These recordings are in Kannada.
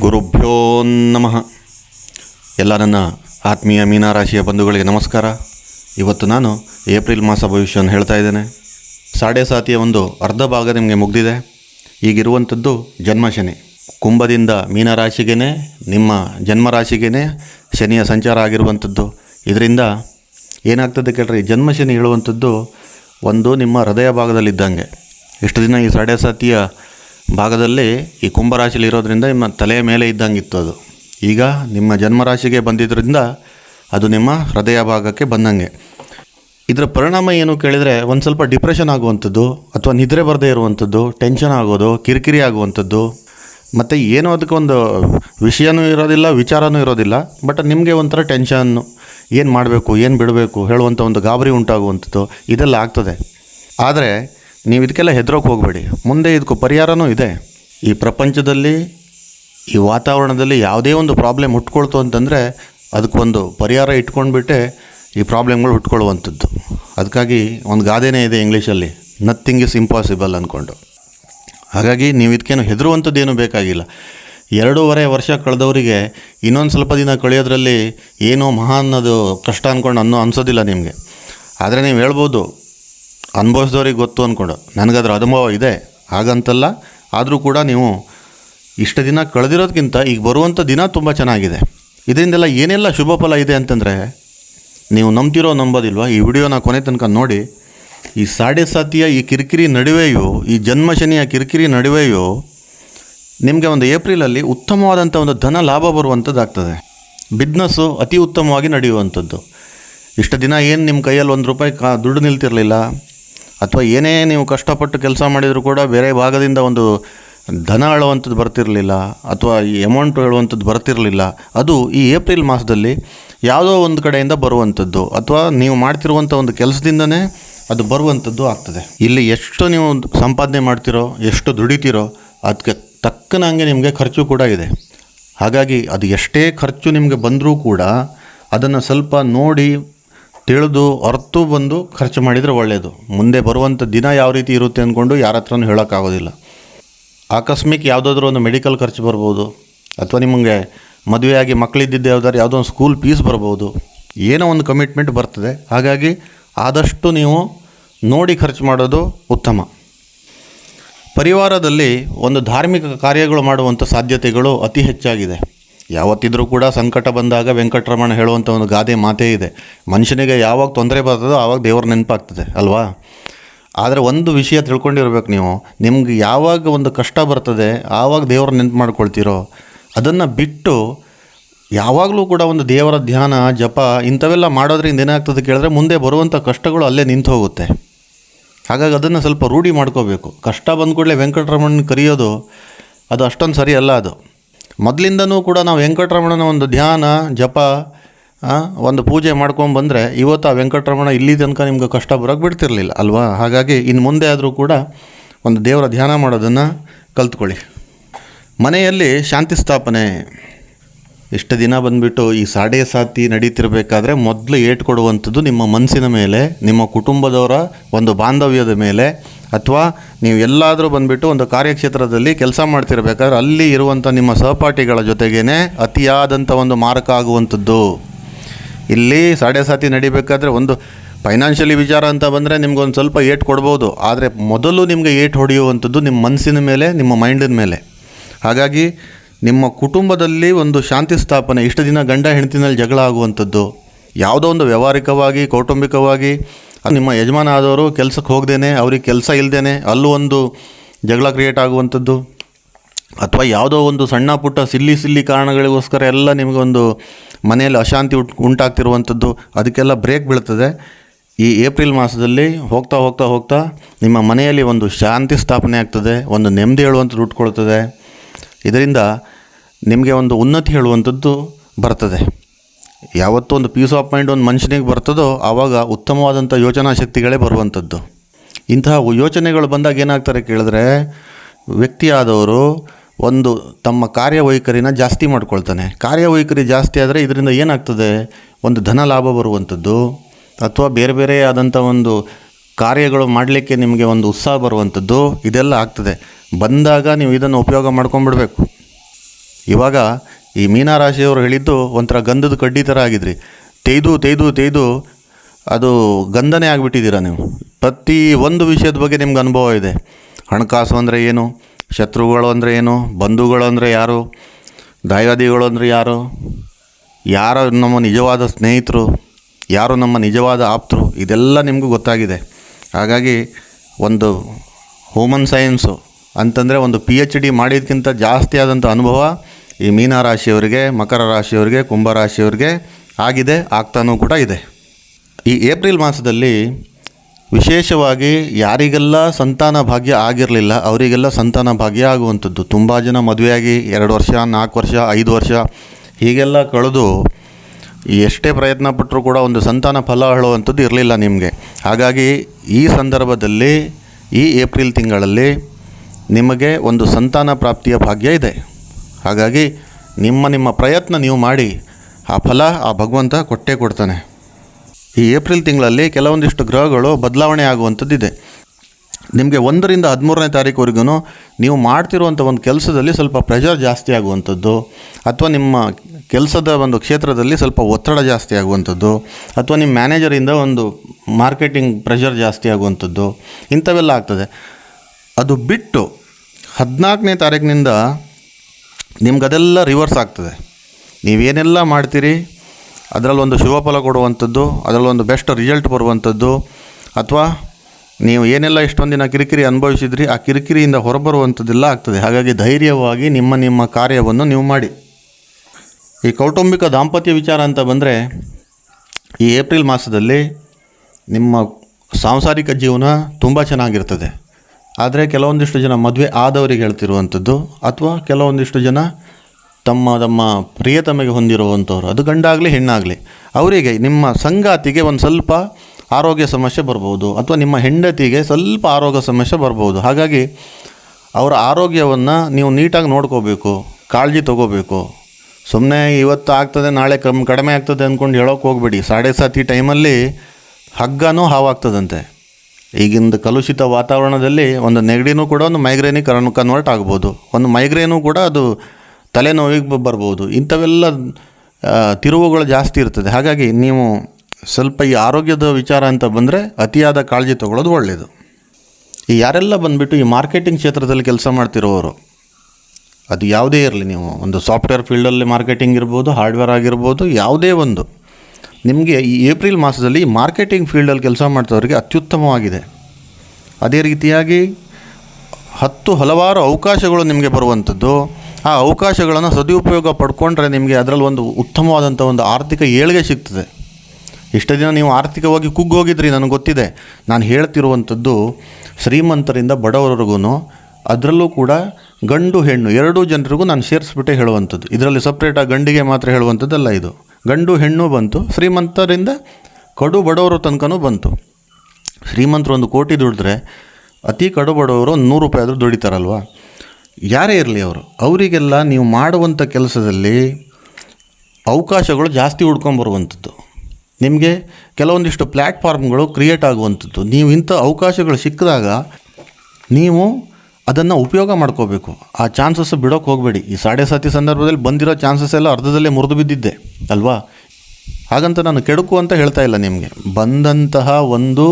ಗುರುಭ್ಯೋ ನಮಃ. ಎಲ್ಲ ನನ್ನ ಆತ್ಮೀಯ ಮೀನರಾಶಿಯ ಬಂಧುಗಳಿಗೆ ನಮಸ್ಕಾರ. ಇವತ್ತು ನಾನು ಏಪ್ರಿಲ್ ಮಾಸ ಭವಿಷ್ಯವನ್ನು ಹೇಳ್ತಾ ಇದ್ದೇನೆ. ಸಾಡೆ ಸಾತಿಯ ಒಂದು ಅರ್ಧ ಭಾಗ ನಿಮಗೆ ಮುಗ್ದಿದೆ. ಈಗಿರುವಂಥದ್ದು ಜನ್ಮಶನಿ. ಕುಂಭದಿಂದ ಮೀನರಾಶಿಗೇ ನಿಮ್ಮ ಜನ್ಮರಾಶಿಗೇ ಶನಿಯ ಸಂಚಾರ ಆಗಿರುವಂಥದ್ದು. ಇದರಿಂದ ಏನಾಗ್ತದೆ ಕೇಳ್ರಿ, ಜನ್ಮಶನಿ ಹೇಳುವಂಥದ್ದು ಒಂದು ನಿಮ್ಮ ಹೃದಯ ಭಾಗದಲ್ಲಿದ್ದಂಗೆ. ಇಷ್ಟು ದಿನ ಈ ಸಾಡೆ ಸಾತಿಯ ಭಾಗದಲ್ಲಿ ಈ ಕುಂಭರಾಶಿಲಿ ಇರೋದ್ರಿಂದ ನಿಮ್ಮ ತಲೆಯ ಮೇಲೆ ಇದ್ದಂಗಿತ್ತು ಅದು. ಈಗ ನಿಮ್ಮ ಜನ್ಮರಾಶಿಗೆ ಬಂದಿದ್ದರಿಂದ ಅದು ನಿಮ್ಮ ಹೃದಯ ಭಾಗಕ್ಕೆ ಬಂದಂಗೆ. ಇದರ ಪರಿಣಾಮ ಏನು ಕೇಳಿದರೆ ಒಂದು ಸ್ವಲ್ಪ ಡಿಪ್ರೆಷನ್ ಆಗುವಂಥದ್ದು ಅಥವಾ ನಿದ್ರೆ ಬರದೇ ಇರುವಂಥದ್ದು, ಟೆನ್ಷನ್ ಆಗೋದು, ಕಿರಿಕಿರಿ ಆಗುವಂಥದ್ದು. ಮತ್ತು ಏನೋ ಅದಕ್ಕೆ ಒಂದು ವಿಷಯನೂ ಇರೋದಿಲ್ಲ, ವಿಚಾರನೂ ಇರೋದಿಲ್ಲ ಬಟ್ ನಿಮಗೆ ಒಂಥರ ಟೆನ್ಷನ್ನು ಏನು ಮಾಡಬೇಕು, ಏನು ಬಿಡಬೇಕು ಹೇಳುವಂಥ ಒಂದು ಗಾಬರಿ ಉಂಟಾಗುವಂಥದ್ದು ಇದೆಲ್ಲ ಆಗ್ತದೆ. ಆದರೆ ನೀವು ಇದಕ್ಕೆಲ್ಲ ಹೆದರೋಕೆ ಹೋಗಬೇಡಿ. ಮುಂದೆ ಇದಕ್ಕೂ ಪರಿಹಾರನೂ ಇದೆ. ಈ ಪ್ರಪಂಚದಲ್ಲಿ, ಈ ವಾತಾವರಣದಲ್ಲಿ ಯಾವುದೇ ಒಂದು ಪ್ರಾಬ್ಲಮ್ ಹುಟ್ಕೊಳ್ತು ಅಂತಂದರೆ ಅದಕ್ಕೊಂದು ಪರಿಹಾರ ಇಟ್ಕೊಂಡ್ಬಿಟ್ಟೆ ಈ ಪ್ರಾಬ್ಲಮ್ಗಳು ಹುಟ್ಕೊಳ್ಳುವಂಥದ್ದು. ಅದಕ್ಕಾಗಿ ಒಂದು ಗಾದೆನೇ ಇದೆ ಇಂಗ್ಲೀಷಲ್ಲಿ ನಥಿಂಗ್ ಇಸ್ ಇಂಪಾಸಿಬಲ್ ಅಂದ್ಕೊಂಡು ಹಾಗಾಗಿ ನೀವು ಇದಕ್ಕೇನು ಹೆದರುವಂಥದ್ದೇನು ಬೇಕಾಗಿಲ್ಲ. ಎರಡೂವರೆ ವರ್ಷ ಕಳೆದವರಿಗೆ ಇನ್ನೊಂದು ಸ್ವಲ್ಪ ದಿನ ಕಳೆಯೋದ್ರಲ್ಲಿ ಏನೋ ಮಹಾನ್ ಅದು ಕಷ್ಟ ಅಂದ್ಕೊಂಡು ಅನ್ನೋ ಅನಿಸೋದಿಲ್ಲ ನಿಮಗೆ. ಆದರೆ ನೀವು ಹೇಳ್ಬೋದು ಅನುಭವಿಸಿದವ್ರಿಗೆ ಗೊತ್ತು ಅಂದ್ಕೊಂಡು ನನಗದ್ರ ಅನುಭವ ಇದೆ, ಹಾಗಂತಲ್ಲ, ಆದರೂ ಕೂಡ ನೀವು ಇಷ್ಟು ದಿನ ಕಳೆದಿರೋದಕ್ಕಿಂತ ಈಗ ಬರುವಂಥ ದಿನ ತುಂಬ ಚೆನ್ನಾಗಿದೆ. ಇದರಿಂದೆಲ್ಲ ಏನೆಲ್ಲ ಶುಭ ಫಲ ಇದೆ ಅಂತಂದರೆ, ನೀವು ನಂಬ್ತಿರೋ ನಂಬೋದಿಲ್ವ? ಈ ವಿಡಿಯೋನ ಕೊನೆ ತನಕ ನೋಡಿ. ಈ ಸಾಡೆ ಸಾತಿಯ ಈ ಕಿರಿಕಿರಿ ನಡುವೆಯೂ, ಈ ಜನ್ಮಶನಿಯ ಕಿರಿಕಿರಿ ನಡುವೆಯೂ ನಿಮಗೆ ಒಂದು ಏಪ್ರಿಲಲ್ಲಿ ಉತ್ತಮವಾದಂಥ ಒಂದು ಧನ ಲಾಭ ಬರುವಂಥದ್ದಾಗ್ತದೆ ಬಿಸ್ನೆಸ್ಸು ಅತಿ ಉತ್ತಮವಾಗಿ ನಡೆಯುವಂಥದ್ದು. ಇಷ್ಟು ದಿನ ಏನು ನಿಮ್ಮ ಕೈಯಲ್ಲಿ ಒಂದು ರೂಪಾಯಿ ಕಾ ದುಡ್ಡು ನಿಲ್ತಿರಲಿಲ್ಲ? ಅಥವಾ ಏನೇ ನೀವು ಕಷ್ಟಪಟ್ಟು ಕೆಲಸ ಮಾಡಿದರೂ ಕೂಡ ಬೇರೆ ಭಾಗದಿಂದ ಒಂದು ಧನ ಹೇಳುವಂಥದ್ದು ಬರ್ತಿರಲಿಲ್ಲ ಅಥವಾ ಈ ಅಮೌಂಟ್ ಹೇಳುವಂಥದ್ದು ಬರ್ತಿರಲಿಲ್ಲ, ಅದು ಈ ಏಪ್ರಿಲ್ ಮಾಸದಲ್ಲಿ ಯಾವುದೋ ಒಂದು ಕಡೆಯಿಂದ ಬರುವಂಥದ್ದು ಅಥವಾ ನೀವು ಮಾಡ್ತಿರುವಂಥ ಒಂದು ಕೆಲಸದಿಂದನೇ ಅದು ಬರುವಂಥದ್ದು ಆಗ್ತದೆ. ಇಲ್ಲಿ ಎಷ್ಟು ನೀವು ಸಂಪಾದನೆ ಮಾಡ್ತಿರೋ, ಎಷ್ಟು ದುಡಿತೀರೋ, ಅದಕ್ಕೆ ತಕ್ಕನಂಗೆ ನಿಮಗೆ ಖರ್ಚು ಕೂಡ ಇದೆ. ಹಾಗಾಗಿ ಅದು ಎಷ್ಟೇ ಖರ್ಚು ನಿಮಗೆ ಬಂದರೂ ಕೂಡ ಅದನ್ನು ಸ್ವಲ್ಪ ನೋಡಿ ತಿಳಿದು ಅರ್ತು ಬಂದು ಖರ್ಚು ಮಾಡಿದರೆ ಒಳ್ಳೆಯದು ಮುಂದೆ ಬರುವಂಥ ದಿನ ಯಾವ ರೀತಿ ಇರುತ್ತೆ ಅಂದ್ಕೊಂಡು ಯಾರ ಹತ್ರನೂ ಹೇಳೋಕ್ಕಾಗೋದಿಲ್ಲ. ಆಕಸ್ಮಿಕ್ ಯಾವುದಾದ್ರೂ ಒಂದು ಮೆಡಿಕಲ್ ಖರ್ಚು ಬರ್ಬೋದು, ಅಥವಾ ನಿಮಗೆ ಮದುವೆಯಾಗಿ ಮಕ್ಕಳಿದ್ದಿದ್ದು ಯಾವ್ದಾದ್ರು ಯಾವುದೋ ಒಂದು ಸ್ಕೂಲ್ ಫೀಸ್ ಬರ್ಬೋದು, ಏನೋ ಒಂದು ಕಮಿಟ್ಮೆಂಟ್ ಬರ್ತದೆ. ಹಾಗಾಗಿ ಆದಷ್ಟು ನೀವು ನೋಡಿ ಖರ್ಚು ಮಾಡೋದು ಉತ್ತಮ. ಪರಿವಾರದಲ್ಲಿ ಒಂದು ಧಾರ್ಮಿಕ ಕಾರ್ಯಗಳು ಮಾಡುವಂಥ ಸಾಧ್ಯತೆಗಳು ಅತಿ ಹೆಚ್ಚಾಗಿದೆ. ಯಾವತ್ತಿದ್ರೂ ಕೂಡ ಸಂಕಟ ಬಂದಾಗ ವೆಂಕಟರಮಣ ಹೇಳುವಂಥ ಒಂದು ಗಾದೆ ಮಾತೇ ಇದೆ. ಮನುಷ್ಯನಿಗೆ ಯಾವಾಗ ತೊಂದರೆ ಬರ್ತದೋ ಆವಾಗ ದೇವ್ರ ನೆನಪಾಗ್ತದೆ, ಅಲ್ವಾ? ಆದರೆ ಒಂದು ವಿಷಯ ತಿಳ್ಕೊಂಡಿರ್ಬೇಕು ನೀವು. ನಿಮ್ಗೆ ಯಾವಾಗ ಒಂದು ಕಷ್ಟ ಬರ್ತದೆ, ಆವಾಗ ದೇವ್ರ ನೆನಪು ಮಾಡ್ಕೊಳ್ತೀರೋ, ಅದನ್ನು ಬಿಟ್ಟು ಯಾವಾಗಲೂ ಕೂಡ ಒಂದು ದೇವರ ಧ್ಯಾನ, ಜಪ ಇಂಥವೆಲ್ಲ ಮಾಡೋದ್ರಿಂದ ಏನಾಗ್ತದೆ ಕೇಳಿದ್ರೆ ಮುಂದೆ ಬರುವಂಥ ಕಷ್ಟಗಳು ಅಲ್ಲೇ ನಿಂತು ಹೋಗುತ್ತೆ. ಹಾಗಾಗಿ ಅದನ್ನು ಸ್ವಲ್ಪ ರೂಢಿ ಮಾಡ್ಕೋಬೇಕು. ಕಷ್ಟ ಬಂದ ಕೂಡಲೇ ವೆಂಕಟರಮಣನ ಕರೆಯೋದು ಅದು ಅಷ್ಟೊಂದು ಸರಿ ಅಲ್ಲ ಅದು. ಮೊದಲಿಂದನೂ ಕೂಡ ನಾವು ವೆಂಕಟರಮಣನ ಒಂದು ಧ್ಯಾನ, ಜಪ ಒಂದು ಪೂಜೆ ಮಾಡ್ಕೊಂಡು ಬಂದರೆ ಇವತ್ತು ಆ ವೆಂಕಟರಮಣ ಇಲ್ಲಿ ತನಕ ನಿಮ್ಗೆ ಕಷ್ಟ ಬರೋಕ್ಕೆ ಬಿಡ್ತಿರಲಿಲ್ಲ, ಅಲ್ವಾ? ಹಾಗಾಗಿ ಇನ್ನು ಮುಂದೆ ಆದರೂ ಕೂಡ ಒಂದು ದೇವರ ಧ್ಯಾನ ಮಾಡೋದನ್ನು ಕಲ್ತ್ಕೊಳ್ಳಿ. ಮನೆಯಲ್ಲಿ ಶಾಂತಿ ಸ್ಥಾಪನೆ. ಇಷ್ಟು ದಿನ ಬಂದುಬಿಟ್ಟು ಈ ಸಾಡೆ ಸಾತಿ ನಡೀತಿರ್ಬೇಕಾದ್ರೆ ಮೊದಲು ಏಟು ಕೊಡುವಂಥದ್ದು ನಿಮ್ಮ ಮನಸ್ಸಿನ ಮೇಲೆ, ನಿಮ್ಮ ಕುಟುಂಬದವರ ಒಂದು ಬಾಂಧವ್ಯದ ಮೇಲೆ, ಅಥವಾ ನೀವು ಎಲ್ಲಾದರೂ ಬಂದುಬಿಟ್ಟು ಒಂದು ಕಾರ್ಯಕ್ಷೇತ್ರದಲ್ಲಿ ಕೆಲಸ ಮಾಡ್ತಿರ್ಬೇಕಾದ್ರೆ ಅಲ್ಲಿ ಇರುವಂಥ ನಿಮ್ಮ ಸಹಪಾಠಿಗಳ ಜೊತೆಗೇ ಅತಿಯಾದಂಥ ಒಂದು ಮಾರಕ ಆಗುವಂಥದ್ದು. ಇಲ್ಲಿ ಸಾಡೆ ಸಾತಿ ನಡಿಬೇಕಾದ್ರೆ ಒಂದು ಫೈನಾನ್ಷಿಯಲಿ ವಿಚಾರ ಅಂತ ಬಂದರೆ ನಿಮ್ಗೊಂದು ಸ್ವಲ್ಪ ಏಟು ಕೊಡ್ಬೋದು, ಆದರೆ ಮೊದಲು ನಿಮಗೆ ಏಟು ಹೊಡೆಯುವಂಥದ್ದು ನಿಮ್ಮ ಮನಸ್ಸಿನ ಮೇಲೆ, ನಿಮ್ಮ ಮೈಂಡಿನ ಮೇಲೆ. ಹಾಗಾಗಿ ನಿಮ್ಮ ಕುಟುಂಬದಲ್ಲಿ ಒಂದು ಶಾಂತಿ ಸ್ಥಾಪನೆ, ಇಷ್ಟು ದಿನ ಗಂಡ ಹೆಂಡತಿನಲ್ಲಿ ಜಗಳ ಆಗುವಂಥದ್ದು, ಯಾವುದೋ ಒಂದು ವ್ಯಾವಹಾರಿಕವಾಗಿ, ಕೌಟುಂಬಿಕವಾಗಿ, ನಿಮ್ಮ ಯಜಮಾನ ಆದವರು ಕೆಲಸಕ್ಕೆ ಹೋಗ್ದೇನೆ, ಅವ್ರಿಗೆ ಕೆಲಸ ಇಲ್ಲದೇನೆ ಅಲ್ಲೂ ಒಂದು ಜಗಳ ಕ್ರಿಯೇಟ್ ಆಗುವಂಥದ್ದು, ಅಥವಾ ಯಾವುದೋ ಒಂದು ಸಣ್ಣ ಪುಟ್ಟ ಸಿಲ್ಲಿ ಸಿಲ್ಲಿ ಕಾರಣಗಳಿಗೋಸ್ಕರ ಎಲ್ಲ ನಿಮಗೊಂದು ಮನೆಯಲ್ಲಿ ಅಶಾಂತಿ ಉಟ್, ಉಂಟಾಗ್ತಿರುವಂಥದ್ದು, ಅದಕ್ಕೆಲ್ಲ ಬ್ರೇಕ್ ಬೀಳ್ತದೆ. ಈ ಏಪ್ರಿಲ್ ಮಾಸದಲ್ಲಿ ಹೋಗ್ತಾ ಹೋಗ್ತಾ ಹೋಗ್ತಾ ನಿಮ್ಮ ಮನೆಯಲ್ಲಿ ಒಂದು ಶಾಂತಿ ಸ್ಥಾಪನೆ ಆಗ್ತದೆ, ಒಂದು ನೆಮ್ಮದಿ ಹೇಳುವಂಥದ್ದು ಉಟ್ಕೊಳ್ತದೆ ಇದರಿಂದ ನಿಮಗೆ ಒಂದು ಉನ್ನತಿ ಹೇಳುವಂಥದ್ದು ಬರ್ತದೆ. ಯಾವತ್ತೂ ಒಂದು ಪೀಸ್ ಆಫ್ ಮೈಂಡ್ ಒಂದು ಮನುಷ್ಯನಿಗೆ ಬರ್ತದೋ ಆವಾಗ ಉತ್ತಮವಾದಂಥ ಯೋಚನಾ ಶಕ್ತಿಗಳೇ ಬರುವಂಥದ್ದು. ಇಂತಹ ಯೋಚನೆಗಳು ಬಂದಾಗ ಏನಾಗ್ತಾರೆ ಕೇಳಿದ್ರೆ, ವ್ಯಕ್ತಿಯಾದವರು ಒಂದು ತಮ್ಮ ಕಾರ್ಯವೈಖರಿನ ಜಾಸ್ತಿ ಮಾಡ್ಕೊಳ್ತಾನೆ. ಕಾರ್ಯವೈಖರಿ ಜಾಸ್ತಿ ಆದರೆ ಇದರಿಂದ ಏನಾಗ್ತದೆ? ಒಂದು ಧನ ಲಾಭ ಬರುವಂಥದ್ದು, ಅಥವಾ ಬೇರೆ ಬೇರೆ ಆದಂಥ ಒಂದು ಕಾರ್ಯಗಳು ಮಾಡಲಿಕ್ಕೆ ನಿಮಗೆ ಒಂದು ಉತ್ಸಾಹ ಬರುವಂಥದ್ದು, ಇದೆಲ್ಲ ಆಗ್ತದೆ. ಬಂದಾಗ ನೀವು ಇದನ್ನು ಉಪಯೋಗ ಮಾಡ್ಕೊಂಡ್ಬಿಡ್ಬೇಕು. ಇವಾಗ ಈ ಮೀನರಾಶಿಯವರು ಹೇಳಿದ್ದು ಒಂಥರ ಗಂಧದ ಕಡ್ಡಿ ಥರ ಆಗಿದ್ರಿ. ತೆಯ್ದು ತೆಯ್ದು ತೆಯ್ದು ಅದು ಗಂಧನೇ ಆಗಿಬಿಟ್ಟಿದ್ದೀರ ನೀವು. ಪ್ರತಿ ಒಂದು ವಿಷಯದ ಬಗ್ಗೆ ನಿಮ್ಗೆ ಅನುಭವ ಇದೆ. ಹಣಕಾಸು ಅಂದರೆ ಏನು, ಶತ್ರುಗಳು ಅಂದರೆ ಏನು, ಬಂಧುಗಳು ಅಂದರೆ ಯಾರು ದಾಯಾದಿಗಳು ಅಂದರೆ ಯಾರು ಯಾರು ನಮ್ಮ ನಿಜವಾದ ಸ್ನೇಹಿತರು, ಯಾರು ನಮ್ಮ ನಿಜವಾದ ಆಪ್ತರು, ಇದೆಲ್ಲ ನಿಮಗೂ ಗೊತ್ತಾಗಿದೆ. ಹಾಗಾಗಿ ಒಂದು ಹ್ಯೂಮನ್ ಸೈನ್ಸು ಅಂತಂದರೆ ಒಂದು ಪಿ ಎಚ್ ಡಿ ಮಾಡಿದ್ಕಿಂತ ಜಾಸ್ತಿ ಆದಂಥ ಅನುಭವ ಈ ಮೀನ ರಾಶಿಯವರಿಗೆ, ಮಕರ ರಾಶಿಯವರಿಗೆ, ಕುಂಭ ರಾಶಿಯವರಿಗೆ ಆಗಿದೆ, ಆಗ್ತಾನೂ ಕೂಡ ಇದೆ. ಈ ಏಪ್ರಿಲ್ ಮಾಸದಲ್ಲಿ ವಿಶೇಷವಾಗಿ ಯಾರಿಗೆಲ್ಲ ಸಂತಾನ ಭಾಗ್ಯ ಆಗಿರಲಿಲ್ಲ, ಅವರಿಗೆಲ್ಲ ಸಂತಾನ ಭಾಗ್ಯ ಆಗುವಂಥದ್ದು. ತುಂಬ ಜನ ಮದುವೆಯಾಗಿ ಎರಡು ವರ್ಷ, ನಾಲ್ಕು ವರ್ಷ, ಐದು ವರ್ಷ ಹೀಗೆಲ್ಲ ಕಳೆದು ಎಷ್ಟೇ ಪ್ರಯತ್ನ ಪಟ್ಟರೂ ಕೂಡ ಒಂದು ಸಂತಾನ ಫಲ ಹೇಳುವಂಥದ್ದು ಇರಲಿಲ್ಲ ನಿಮಗೆ. ಹಾಗಾಗಿ ಈ ಸಂದರ್ಭದಲ್ಲಿ, ಈ ಏಪ್ರಿಲ್ ತಿಂಗಳಲ್ಲಿ ನಿಮಗೆ ಒಂದು ಸಂತಾನ ಪ್ರಾಪ್ತಿಯ ಭಾಗ್ಯ ಇದೆ. ಹಾಗಾಗಿ ನಿಮ್ಮ ನಿಮ್ಮ ಪ್ರಯತ್ನ ನೀವು ಮಾಡಿ, ಆ ಫಲ ಆ ಭಗವಂತ ಕೊಟ್ಟೇ ಕೊಡ್ತಾನೆ. ಈ ಏಪ್ರಿಲ್ ತಿಂಗಳಲ್ಲಿ ಕೆಲವೊಂದಿಷ್ಟು ಗ್ರಹಗಳು ಬದಲಾವಣೆ ಆಗುವಂಥದ್ದಿದೆ. ನಿಮಗೆ ಒಂದರಿಂದ ಹದಿಮೂರನೇ ತಾರೀಕುವರೆಗೂ ನೀವು ಮಾಡ್ತಿರುವಂಥ ಒಂದು ಕೆಲಸದಲ್ಲಿ ಸ್ವಲ್ಪ ಪ್ರೆಷರ್ ಜಾಸ್ತಿ ಆಗುವಂಥದ್ದು, ಅಥವಾ ನಿಮ್ಮ ಕೆಲಸದ ಒಂದು ಕ್ಷೇತ್ರದಲ್ಲಿ ಸ್ವಲ್ಪ ಒತ್ತಡ ಜಾಸ್ತಿ ಆಗುವಂಥದ್ದು, ಅಥವಾ ನಿಮ್ಮ ಮ್ಯಾನೇಜರಿಂದ ಒಂದು ಮಾರ್ಕೆಟಿಂಗ್ ಪ್ರೆಷರ್ ಜಾಸ್ತಿ ಆಗುವಂಥದ್ದು, ಇಂಥವೆಲ್ಲ ಆಗ್ತದೆ. ಅದು ಬಿಟ್ಟು ಹದಿನಾಲ್ಕನೇ ತಾರೀಕಿನಿಂದ ನಿಮ್ಗದೆಲ್ಲ ರಿವರ್ಸ್ ಆಗ್ತದೆ. ನೀವೇನೆಲ್ಲ ಮಾಡ್ತೀರಿ ಅದರಲ್ಲೊಂದು ಶುಭಫಲ ಶುಭ ಫಲ ಕೊಡುವಂಥದ್ದು ಅದರಲ್ಲೊಂದು ಬೆಸ್ಟ್ ರಿಸಲ್ಟ್ ಬರುವಂಥದ್ದು, ಅಥವಾ ನೀವು ಏನೆಲ್ಲ ಇಷ್ಟೊಂದು ದಿನ ಕಿರಿಕಿರಿ ಅನುಭವಿಸಿದ್ರಿ, ಆ ಕಿರಿಕಿರಿಯಿಂದ ಹೊರಬರುವಂಥದ್ದೆಲ್ಲ ಆಗ್ತದೆ. ಹಾಗಾಗಿ ಧೈರ್ಯವಾಗಿ ನಿಮ್ಮ ನಿಮ್ಮ ಕಾರ್ಯವನ್ನು ನೀವು ಮಾಡಿ. ಈ ಕೌಟುಂಬಿಕ ದಾಂಪತ್ಯ ವಿಚಾರ ಅಂತ ಬಂದರೆ, ಈ ಏಪ್ರಿಲ್ ಮಾಸದಲ್ಲಿ ನಿಮ್ಮ ಸಾಂಸಾರಿಕ ಜೀವನ ತುಂಬ ಚೆನ್ನಾಗಿರ್ತದೆ. ಆದರೆ ಕೆಲವೊಂದಿಷ್ಟು ಜನ ಮದುವೆ ಆದವರಿಗೆ ಹೇಳ್ತಿರುವಂಥದ್ದು, ಅಥವಾ ಕೆಲವೊಂದಿಷ್ಟು ಜನ ತಮ್ಮ ತಮ್ಮ ಪ್ರಿಯತಮೆಗೆ ಹೊಂದಿರುವಂಥವ್ರು ಅದು ಗಂಡಾಗಲಿ, ಹೆಣ್ಣಾಗಲಿ. ಅವರಿಗೆ ನಿಮ್ಮ ಸಂಗಾತಿಗೆ ಒಂದು ಸ್ವಲ್ಪ ಆರೋಗ್ಯ ಸಮಸ್ಯೆ ಬರ್ಬೋದು, ಅಥವಾ ನಿಮ್ಮ ಹೆಂಡತಿಗೆ ಸ್ವಲ್ಪ ಆರೋಗ್ಯ ಸಮಸ್ಯೆ ಬರ್ಬೋದು. ಹಾಗಾಗಿ ಅವರ ಆರೋಗ್ಯವನ್ನು ನೀವು ನೀಟಾಗಿ ನೋಡ್ಕೋಬೇಕು, ಕಾಳಜಿ ತಗೋಬೇಕು. ಸುಮ್ಮನೆ ಇವತ್ತು ಆಗ್ತದೆ, ನಾಳೆ ಕಮ್ಮಿ ಕಡಿಮೆ ಆಗ್ತದೆ ಅಂದ್ಕೊಂಡು ಹೇಳೋಕೆ ಹೋಗಬೇಡಿ. ಸಾಡೆ ಸಾತಿ ಟೈಮಲ್ಲಿ ಹಗ್ಗನೂ ಹಾವಾಗ್ತದಂತೆ. ಈಗಿಂದ ಕಲುಷಿತ ವಾತಾವರಣದಲ್ಲಿ ಒಂದು ನೆಗಡಿನೂ ಕೂಡ ಒಂದು ಮೈಗ್ರೇನಿಗೆ ಕನ್ ಕನ್ವರ್ಟ್ ಆಗ್ಬೋದು ಒಂದು ಮೈಗ್ರೇನು ಕೂಡ ಅದು ತಲೆನೋವಿಗೆ ಬರ್ಬೋದು. ಇಂಥವೆಲ್ಲ ತಿರುವುಗಳು ಜಾಸ್ತಿ ಇರ್ತದೆ. ಹಾಗಾಗಿ ನೀವು ಸ್ವಲ್ಪ ಈ ಆರೋಗ್ಯದ ವಿಚಾರ ಅಂತ ಬಂದರೆ ಅತಿಯಾದ ಕಾಳಜಿ ತಗೊಳ್ಳೋದು ಒಳ್ಳೆಯದು ಈ ಯಾರೆಲ್ಲ ಬಂದುಬಿಟ್ಟು ಈ ಮಾರ್ಕೆಟಿಂಗ್ ಕ್ಷೇತ್ರದಲ್ಲಿ ಕೆಲಸ ಮಾಡ್ತಿರೋರು, ಅದು ಯಾವುದೇ ಇರಲಿ ನೀವು. ಒಂದು ಸಾಫ್ಟ್ವೇರ್ ಫೀಲ್ಡಲ್ಲಿ ಮಾರ್ಕೆಟಿಂಗ್ ಇರ್ಬೋದು, ಹಾರ್ಡ್ವೇರ್ ಆಗಿರ್ಬೋದು, ಯಾವುದೇ ಒಂದು. ನಿಮಗೆ ಈ ಏಪ್ರಿಲ್ ಮಾಸದಲ್ಲಿ ಮಾರ್ಕೆಟಿಂಗ್ ಫೀಲ್ಡಲ್ಲಿ ಕೆಲಸ ಮಾಡ್ತವ್ರಿಗೆ ಅತ್ಯುತ್ತಮವಾಗಿದೆ. ಅದೇ ರೀತಿಯಾಗಿ ಹತ್ತು ಹಲವಾರು ಅವಕಾಶಗಳು ನಿಮಗೆ ಬರುವಂಥದ್ದು. ಆ ಅವಕಾಶಗಳನ್ನು ಸದುಪಯೋಗ ಪಡ್ಕೊಂಡ್ರೆ ನಿಮಗೆ ಅದರಲ್ಲಿ ಒಂದು ಉತ್ತಮವಾದಂಥ ಒಂದು ಆರ್ಥಿಕ ಏಳಿಗೆ ಸಿಗ್ತದೆ. ಇಷ್ಟು ದಿನ ನೀವು ಆರ್ಥಿಕವಾಗಿ ಕುಗ್ಗೋಗಿದ್ರಿ ನನಗೆ ಗೊತ್ತಿದೆ. ನಾನು ಹೇಳ್ತಿರುವಂಥದ್ದು ಶ್ರೀಮಂತರಿಂದ ಬಡವರಿಗೂ ಅದರಲ್ಲೂ ಕೂಡ ಗಂಡು ಹೆಣ್ಣು ಎರಡೂ ಜನರಿಗೂ ನಾನು ಸೇರಿಸ್ಬಿಟ್ಟೆ ಹೇಳುವಂಥದ್ದು. ಇದರಲ್ಲಿ ಸಪ್ರೇಟಾಗಿ ಗಂಡಿಗೆ ಮಾತ್ರ ಹೇಳುವಂಥದ್ದಲ್ಲ ಇದು. ಗಂಡು ಹೆಣ್ಣು ಬಂತು. ಶ್ರೀಮಂತರಿಂದ ಕಡು ಬಡವರ ತನಕನೂ ಬಂತು. ಶ್ರೀಮಂತರು ಒಂದು ಕೋಟಿ ದುಡಿದ್ರೆ ಅತಿ ಕಡು ಬಡವರು ಒಂದು ನೂರು ರೂಪಾಯಿ ಆದರೂ ದುಡಿತಾರಲ್ವ? ಯಾರೇ ಇರಲಿ ಅವರು. ಅವರಿಗೆಲ್ಲ ನೀವು ಮಾಡುವಂಥ ಕೆಲಸದಲ್ಲಿ ಅವಕಾಶಗಳು ಜಾಸ್ತಿ ಹುಡ್ಕೊಂಬರುವಂಥದ್ದು ನಿಮಗೆ ಕೆಲವೊಂದಿಷ್ಟು ಪ್ಲ್ಯಾಟ್ಫಾರ್ಮ್ಗಳು ಕ್ರಿಯೇಟ್ ಆಗುವಂಥದ್ದು. ನೀವು ಇಂಥ ಅವಕಾಶಗಳು ಸಿಕ್ಕಿದಾಗ ನೀವು ಅದನ್ನು ಉಪಯೋಗ ಮಾಡ್ಕೋಬೇಕು. ಆ ಚಾನ್ಸಸ್ ಬಿಡೋಕೆ ಹೋಗಬೇಡಿ. ಈ ಸಾಡೆ ಸಾತಿ ಸಂದರ್ಭದಲ್ಲಿ ಬಂದಿರೋ ಚಾನ್ಸಸ್ ಎಲ್ಲ ಅರ್ಧದಲ್ಲೇ ಮುರಿದು ಬಿದ್ದಿದ್ದೆ, ಅಲ್ವಾ? ಹಾಗಂತ ನಾನು ಕೆಡುಕು ಅಂತ ಹೇಳ್ತಾ ಇಲ್ಲ ನಿಮಗೆ. ಬಂದಂತಹ ಒಂದು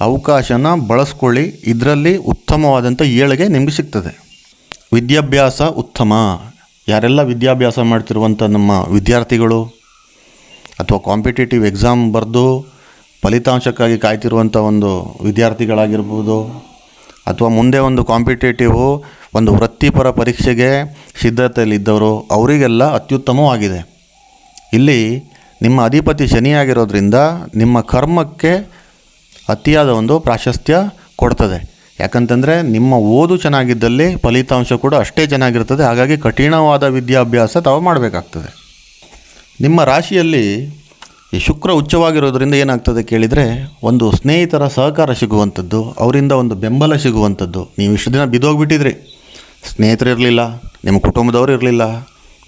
ಅವಕಾಶನ ಬಳಸ್ಕೊಳ್ಳಿ. ಇದರಲ್ಲಿ ಉತ್ತಮವಾದಂಥ ಏಳಿಗೆ ನಿಮಗೆ ಸಿಗ್ತದೆ. ವಿದ್ಯಾಭ್ಯಾಸ ಉತ್ತಮ. ಯಾರೆಲ್ಲ ವಿದ್ಯಾಭ್ಯಾಸ ಮಾಡ್ತಿರುವಂಥ ನಮ್ಮ ವಿದ್ಯಾರ್ಥಿಗಳು ಅಥವಾ ಕಾಂಪಿಟೇಟಿವ್ ಎಕ್ಸಾಮ್ ಬರೆದು ಫಲಿತಾಂಶಕ್ಕಾಗಿ ಕಾಯ್ತಿರುವಂಥ ಒಂದು ವಿದ್ಯಾರ್ಥಿಗಳಾಗಿರ್ಬೋದು ಅಥವಾ ಮುಂದೆ ಒಂದು ಕಾಂಪಿಟೇಟಿವ್ ಒಂದು ವೃತ್ತಿಪರ ಪರೀಕ್ಷೆಗೆ ಸಿದ್ಧತೆಯಲ್ಲಿದ್ದವರು ಅವರಿಗೆಲ್ಲ ಅತ್ಯುತ್ತಮವಾಗಿದೆ ಇಲ್ಲಿ ನಿಮ್ಮ ಅಧಿಪತಿ ಶನಿಯಾಗಿರೋದ್ರಿಂದ ನಿಮ್ಮ ಕರ್ಮಕ್ಕೆ ಅತಿಯಾದ ಒಂದು ಪ್ರಾಶಸ್ತ್ಯ ಕೊಡ್ತದೆ. ಯಾಕಂತಂದರೆ ನಿಮ್ಮ ಓದು ಚೆನ್ನಾಗಿದ್ದಲ್ಲಿ ಫಲಿತಾಂಶ ಕೂಡ ಅಷ್ಟೇ ಚೆನ್ನಾಗಿರ್ತದೆ. ಹಾಗಾಗಿ ಕಠಿಣವಾದ ವಿದ್ಯಾಭ್ಯಾಸ ತಾವು ಮಾಡಬೇಕಾಗ್ತದೆ. ನಿಮ್ಮ ರಾಶಿಯಲ್ಲಿ ಈ ಶುಕ್ರ ಉಚ್ಚವಾಗಿರೋದ್ರಿಂದ ಏನಾಗ್ತದೆ ಕೇಳಿದರೆ ಒಂದು ಸ್ನೇಹಿತರ ಸಹಕಾರ ಸಿಗುವಂಥದ್ದು, ಅವರಿಂದ ಒಂದು ಬೆಂಬಲ ಸಿಗುವಂಥದ್ದು. ನೀವು ಇಷ್ಟು ದಿನ ಬಿದ್ದೋಗ್ಬಿಟ್ಟಿದ್ರಿ. ಸ್ನೇಹಿತರು ಇರಲಿಲ್ಲ, ನಿಮ್ಮ ಕುಟುಂಬದವರು ಇರಲಿಲ್ಲ,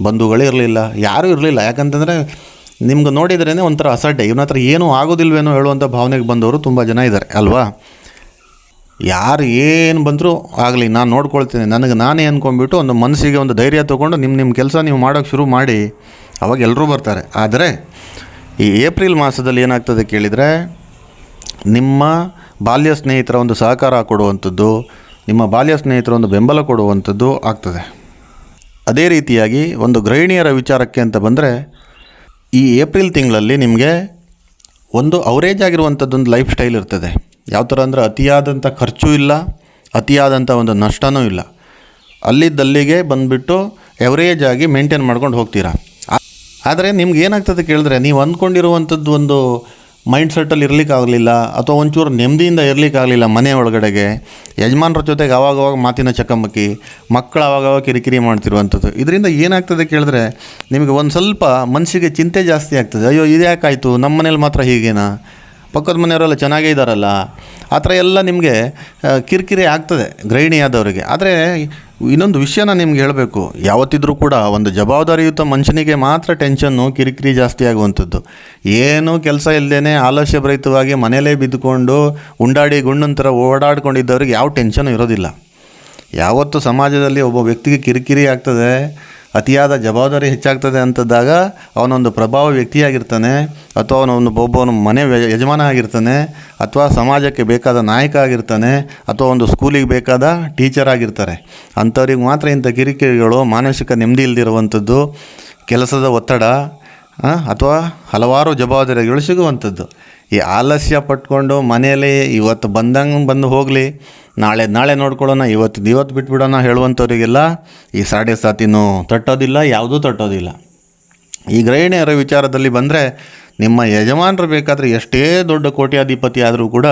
ಬಂಧುಗಳೇ ಇರಲಿಲ್ಲ, ಯಾರೂ ಇರಲಿಲ್ಲ. ಯಾಕಂತಂದರೆ ನಿಮ್ಗೆ ನೋಡಿದ್ರೇ ಒಂಥರ ಅಸಡ್ಡೆ. ಇವನ ಹತ್ರ ಏನೂ ಆಗೋದಿಲ್ವೇನೋ ಹೇಳುವಂಥ ಭಾವನೆಗೆ ಬಂದವರು ತುಂಬ ಜನ ಇದ್ದಾರೆ, ಅಲ್ವಾ? ಯಾರು ಏನು ಬಂದರೂ ಆಗಲಿ, ನಾನು ನೋಡ್ಕೊಳ್ತೀನಿ. ನನಗೆ ನಾನೇ ಅಂದ್ಕೊಂಡ್ಬಿಟ್ಟು ಒಂದು ಮನಸ್ಸಿಗೆ ಒಂದು ಧೈರ್ಯ ತೊಗೊಂಡು ನಿಮ್ಮ ನಿಮ್ಮ ಕೆಲಸ ನೀವು ಮಾಡೋಕ್ಕೆ ಶುರು ಮಾಡಿ. ಅವಾಗ ಎಲ್ಲರೂ ಬರ್ತಾರೆ. ಆದರೆ ಈ ಏಪ್ರಿಲ್ ಮಾಸದಲ್ಲಿ ಏನಾಗ್ತದೆ ಕೇಳಿದರೆ, ನಿಮ್ಮ ಬಾಲ್ಯ ಸ್ನೇಹಿತರ ಒಂದು ಸಹಕಾರ ಕೊಡುವಂಥದ್ದು, ನಿಮ್ಮ ಬಾಲ್ಯ ಸ್ನೇಹಿತರ ಒಂದು ಬೆಂಬಲ ಕೊಡುವಂಥದ್ದು ಆಗ್ತದೆ. ಅದೇ ರೀತಿಯಾಗಿ ಒಂದು ಗೃಹಿಣಿಯರ ವಿಚಾರಕ್ಕೆ ಅಂತ ಬಂದರೆ, ಈ ಏಪ್ರಿಲ್ ತಿಂಗಳಲ್ಲಿ ನಿಮಗೆ ಒಂದು ಅವರೇಜ್ ಆಗಿರುವಂಥದ್ದೊಂದು ಲೈಫ್ ಸ್ಟೈಲ್ ಇರ್ತದೆ. ಯಾವ ಥರ ಅಂದರೆ ಅತಿಯಾದಂಥ ಖರ್ಚು ಇಲ್ಲ, ಅತಿಯಾದಂಥ ಒಂದು ನಷ್ಟವೂ ಇಲ್ಲ. ಅಲ್ಲಿದ್ದಲ್ಲಿಗೆ ಬಂದುಬಿಟ್ಟು ಎವರೇಜ್ ಆಗಿ ಮೇಂಟೈನ್ ಮಾಡ್ಕೊಂಡು ಹೋಗ್ತೀರಾ? ಆದರೆ ನಿಮ್ಗೆ ಏನಾಗ್ತದೆ ಕೇಳಿದ್ರೆ, ನೀವು ಅಂದ್ಕೊಂಡಿರುವಂಥದ್ದು ಒಂದು ಮೈಂಡ್ ಸೆಟ್ಟಲ್ಲಿ ಇರಲಿಕ್ಕಾಗಲಿಲ್ಲ, ಅಥವಾ ಒಂಚೂರು ನೆಮ್ಮದಿಯಿಂದ ಇರಲಿಕ್ಕಾಗಲಿಲ್ಲ ಮನೆ ಒಳಗಡೆಗೆ, ಯಜಮಾನ್ರ ಜೊತೆಗೆ ಅವಾಗವಾಗ ಮಾತಿನ ಚಕಮಕಿ, ಮಕ್ಕಳು ಅವಾಗವಾಗ ಕಿರಿಕಿರಿ ಮಾಡ್ತಿರುವಂಥದ್ದು. ಇದರಿಂದ ಏನಾಗ್ತದೆ ಕೇಳಿದ್ರೆ, ನಿಮಗೆ ಒಂದು ಸ್ವಲ್ಪ ಮನಸ್ಸಿಗೆ ಚಿಂತೆ ಜಾಸ್ತಿ ಆಗ್ತದೆ. ಅಯ್ಯೋ ಇದ್ಯಾಕಾಯಿತು ನಮ್ಮ ಮನೇಲಿ ಮಾತ್ರ ಹೀಗೇನಾ? ಪಕ್ಕದ ಮನೆಯವರೆಲ್ಲ ಚೆನ್ನಾಗೇ ಇದ್ದಾರಲ್ಲ ಆ ಥರ ಎಲ್ಲ ನಿಮಗೆ ಕಿರಿಕಿರಿ ಆಗ್ತದೆ, ಗೃಹಿಣಿಯಾದವರಿಗೆ. ಆದರೆ ಇನ್ನೊಂದು ವಿಷಯನ ನಿಮ್ಗೆ ಹೇಳಬೇಕು. ಯಾವತ್ತಿದ್ರೂ ಕೂಡ ಒಂದು ಜವಾಬ್ದಾರಿಯುತ ಮನುಷ್ಯನಿಗೆ ಮಾತ್ರ ಟೆನ್ಷನ್ನು ಕಿರಿಕಿರಿ ಜಾಸ್ತಿ ಆಗುವಂಥದ್ದು. ಏನು ಕೆಲಸ ಇಲ್ಲದೇ ಆಲಸ್ಯಭರಿತವಾಗಿ ಮನೆಯಲ್ಲೇ ಬಿದ್ದುಕೊಂಡು ಉಂಡಾಡಿ ಗುಂಡಂತರ ಓಡಾಡ್ಕೊಂಡಿದ್ದವ್ರಿಗೆ ಯಾವ ಟೆನ್ಷನ್ ಇರೋದಿಲ್ಲ. ಯಾವತ್ತು ಸಮಾಜದಲ್ಲಿ ಒಬ್ಬ ವ್ಯಕ್ತಿಗೆ ಕಿರಿಕಿರಿ ಆಗ್ತದೆ. ಅತಿಯಾದ ಜವಾಬ್ದಾರಿ ಹೆಚ್ಚಾಗ್ತದೆ ಅಂತದಾಗ ಅವನೊಂದು ಪ್ರಭಾವ ವ್ಯಕ್ತಿಯಾಗಿರ್ತಾನೆ, ಅಥವಾ ಅವನೊಂದು ಒಬ್ಬವನ ಮನೆ ಯಜಮಾನ ಆಗಿರ್ತಾನೆ, ಅಥವಾ ಸಮಾಜಕ್ಕೆ ಬೇಕಾದ ನಾಯಕ ಆಗಿರ್ತಾನೆ, ಅಥವಾ ಒಂದು ಸ್ಕೂಲಿಗೆ ಬೇಕಾದ ಟೀಚರ್ ಆಗಿರ್ತಾರೆ. ಅಂಥವ್ರಿಗೆ ಮಾತ್ರ ಇಂಥ ಕಿರಿಕಿರಿಗಳು ಮಾನಸಿಕ ನೆಮ್ಮದಿ ಇಲ್ಲದಿರುವಂಥದ್ದು ಕೆಲಸದ ಒತ್ತಡ ಅಥವಾ ಹಲವಾರು ಜವಾಬ್ದಾರಿಗಳು ಸಿಗುವಂಥದ್ದು. ಈ ಆಲಸ್ಯ ಪಟ್ಕೊಂಡು ಮನೆಯಲ್ಲಿ ಇವತ್ತು ಬಂದಂಗೆ ಬಂದು ಹೋಗಲಿ ನಾಳೆ ನಾಳೆ ನೋಡ್ಕೊಳ್ಳೋಣ, ಇವತ್ತು ಇವತ್ತು ಬಿಟ್ಬಿಡೋಣ ಹೇಳುವಂಥವರಿಗೆಲ್ಲ ಈ ಸಾಡೆ ಸಾತಿನೂ ತಟ್ಟೋದಿಲ್ಲ, ಯಾವುದೂ ತಟ್ಟೋದಿಲ್ಲ. ಈ ಗ್ರಹಿಣಿಯರ ವಿಚಾರದಲ್ಲಿ ಬಂದರೆ ನಿಮ್ಮ ಯಜಮಾನರು ಬೇಕಾದರೆ ಎಷ್ಟೇ ದೊಡ್ಡ ಕೋಟ್ಯಾಧಿಪತಿ ಆದರೂ ಕೂಡ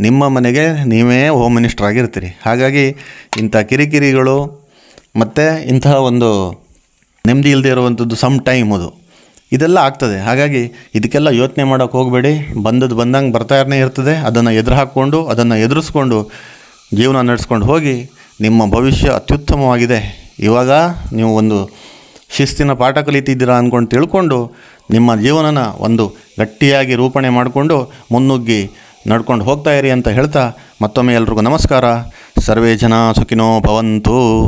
ನಿಮ್ಮ ಮನೆಗೆ ನೀವೇ ಹೋಮ್ ಮಿನಿಸ್ಟರ್ ಆಗಿರ್ತೀರಿ. ಹಾಗಾಗಿ ಇಂಥ ಕಿರಿಕಿರಿಗಳು ಮತ್ತು ಇಂತಹ ಒಂದು ನೆಮ್ಮದಿ ಇಲ್ಲದೆ ಇರುವಂಥದ್ದು ಸಮ್ ಟೈಮ್ ಅದು. ಇದೆಲ್ಲ ಆಗ್ತದೆ. ಹಾಗಾಗಿ ಇದಕ್ಕೆಲ್ಲ ಯೋಚನೆ ಮಾಡೋಕ್ಕೆ ಹೋಗಬೇಡಿ. ಬಂದದ್ದು ಬಂದಂಗೆ ಬರ್ತಾ ಇರ್ತದೆ. ಅದನ್ನು ಎದುರು ಹಾಕ್ಕೊಂಡು, ಅದನ್ನು ಎದುರಿಸ್ಕೊಂಡು ಜೀವನ ನಡೆಸ್ಕೊಂಡು ಹೋಗಿ ನಿಮ್ಮ ಭವಿಷ್ಯ ಅತ್ಯುತ್ತಮವಾಗಿದೆ. ಇವಾಗ ನೀವು ಒಂದು ಶಿಸ್ತಿನ ಪಾಠ ಕಲಿತಿದ್ದೀರಾ ಅಂದ್ಕೊಂಡು ತಿಳ್ಕೊಂಡು ನಿಮ್ಮ ಜೀವನನ ಒಂದು ಗಟ್ಟಿಯಾಗಿ ರೂಪಣೆ ಮಾಡಿಕೊಂಡು ಮುನ್ನುಗ್ಗಿ ನಡ್ಕೊಂಡು ಹೋಗ್ತಾ ಇರಿ ಅಂತ ಹೇಳ್ತಾ ಮತ್ತೊಮ್ಮೆ ಎಲ್ರಿಗೂ ನಮಸ್ಕಾರ. ಸರ್ವೇ ಜನ ಸುಖಿನೋ ಭವಂತು.